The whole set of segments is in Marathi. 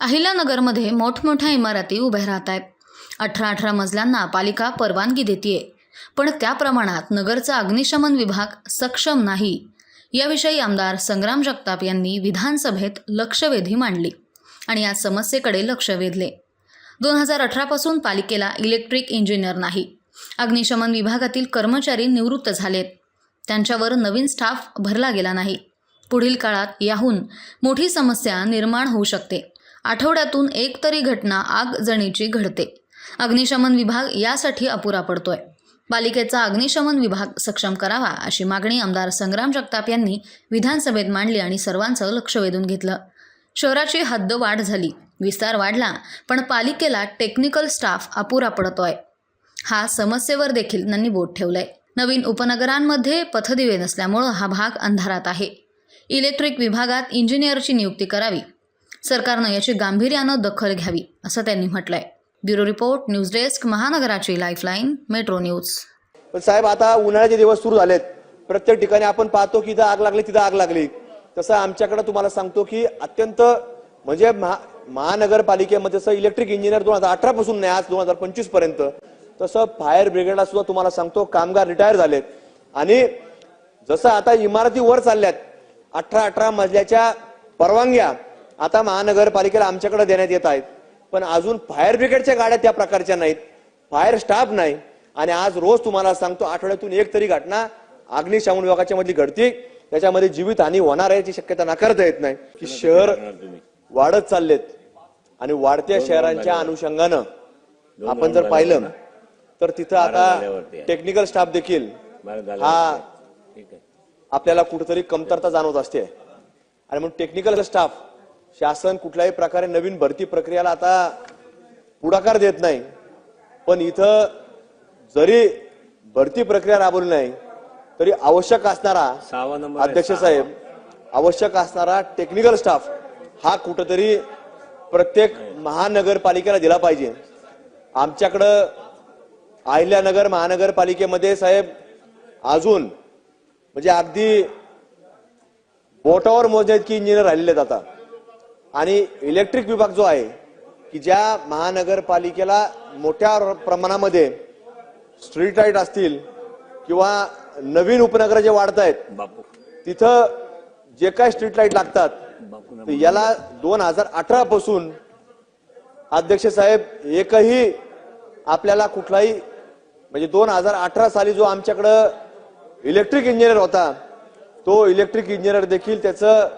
अहिल्यानगरमध्ये मोठमोठ्या इमारती उभ्या राहत आहेत. अठरा अठरा मजल्यांना पालिका परवानगी देते पण त्या प्रमाणात नगरचा अग्निशमन विभाग सक्षम नाही. याविषयी आमदार संग्राम जगताप यांनी विधानसभेत लक्षवेधी मांडली आणि या समस्येकडे लक्ष वेधले. दोन हजार अठरापासून पालिकेला इलेक्ट्रिक इंजिनियर नाही. अग्निशमन विभागातील कर्मचारी निवृत्त झालेत. त्यांच्यावर नवीन स्टाफ भरला गेला नाही. पुढील काळात याहून मोठी समस्या निर्माण होऊ शकते. आठवड्यातून एक तरी घटना आगजणीची घडते. अग्निशमन विभाग यासाठी अपुरा पडतोय. पालिकेचा अग्निशमन विभाग सक्षम करावा अशी मागणी आमदार संग्राम जगताप यांनी विधानसभेत मांडली आणि सर्वांचं लक्ष वेधून घेतलं. शहराची हद्द वाढ झाली. विस्तार वाढला पण पालिकेला टेक्निकल स्टाफ अपुरा पडतोय. हा समस्येवर देखील त्यांनी बोट ठेवलंय. नवीन उपनगरांमध्ये पथदिवे नसल्यामुळं हा भाग अंधारात आहे. इलेक्ट्रिक विभागात इंजिनियरची नियुक्ती करावी. सरकारनं याची गांभीर्यानं दखल घ्यावी असं त्यांनी म्हटलंय. ब्युरो रिपोर्ट न्यूज डेस्क महानगराची लाईफलाईन मेट्रो न्यूज. पण साहेब आता उन्हाळ्याचे दिवस सुरू झालेत. प्रत्येक ठिकाणी आपण पाहतो की इथं आग लागली तिथं आग लागली. तसं आमच्याकडे तुम्हाला सांगतो की अत्यंत म्हणजे महा महानगरपालिकेमध्ये जसं इलेक्ट्रिक इंजिनियर दोन हजार अठरा पासून नाही आज दोन हजार पंचवीसपर्यंत तसं फायर ब्रिगेडला सुद्धा तुम्हाला सांगतो कामगार रिटायर झालेत. आणि जसं आता इमारती वर चालल्यात अठरा अठरा मजल्याच्या परवानग्या आता महानगरपालिकेला आमच्याकडे देण्यात येत आहेत. पण अजून फायर ब्रिगेडच्या गाड्या त्या प्रकारच्या नाहीत. फायर स्टाफ नाही. आणि आज रोज तुम्हाला सांगतो आठवड्यातून एक तरी घटना अग्निशमन विभागाच्या मधली घडती. त्याच्यामध्ये जीवितहानी होणार आहे याची शक्यता नाकारता येत नाही. की शहर वाढत चाललेत. आणि वाढत्या शहरांच्या अनुषंगानं आपण जर पाहिलं तर तिथं आता टेक्निकल स्टाफ देखील हा आपल्याला कुठेतरी कमतरता जाणवत असते. आणि म्हणून टेक्निकल स्टाफ शासन कुठल्याही प्रकारे नवीन भरती प्रक्रियाला आता पुढाकार देत नाही. पण इथं जरी भरती प्रक्रिया राबवली नाही तरी आवश्यक असणारा अध्यक्ष साहेब आवश्यक असणारा टेक्निकल स्टाफ हा कुठंतरी प्रत्येक महानगरपालिकेला दिला पाहिजे. आमच्याकडं अहिल्यानगर महानगरपालिकेमध्ये साहेब अजून म्हणजे अगदी बोटावर मोजण्यात की इंजिनियर राहिलेले आहेत आता. आणि इलेक्ट्रिक विभाग जो आहे की ज्या महानगरपालिकेला मोठ्या प्रमाणामध्ये स्ट्रीट लाइट असतील किंवा नवीन उपनगर जे वाढत आहेत तिथं जे काय स्ट्रीट लाइट लागतात याला दोन हजार अठरा पासून अध्यक्ष साहेब एकही आपल्याला कुठलाही म्हणजे दोन हजार अठरा साली जो आमच्याकडं इलेक्ट्रिक इंजिनियर होता तो इलेक्ट्रिक इंजिनियर देखील त्याचं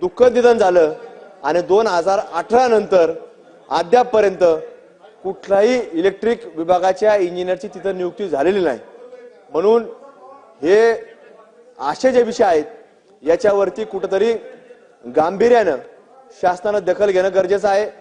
दुःखद निधन झालं. आणि दोन हजार अठरा नंतर अद्यापपर्यंत कुठल्याही इलेक्ट्रिक विभागाच्या इंजिनियरची तिथं नियुक्ती झालेली नाही. म्हणून हे असे जे विषय आहेत याच्यावरती कुठंतरी गांभीर्यानं शासनानं दखल घेणं गरजेचं आहे.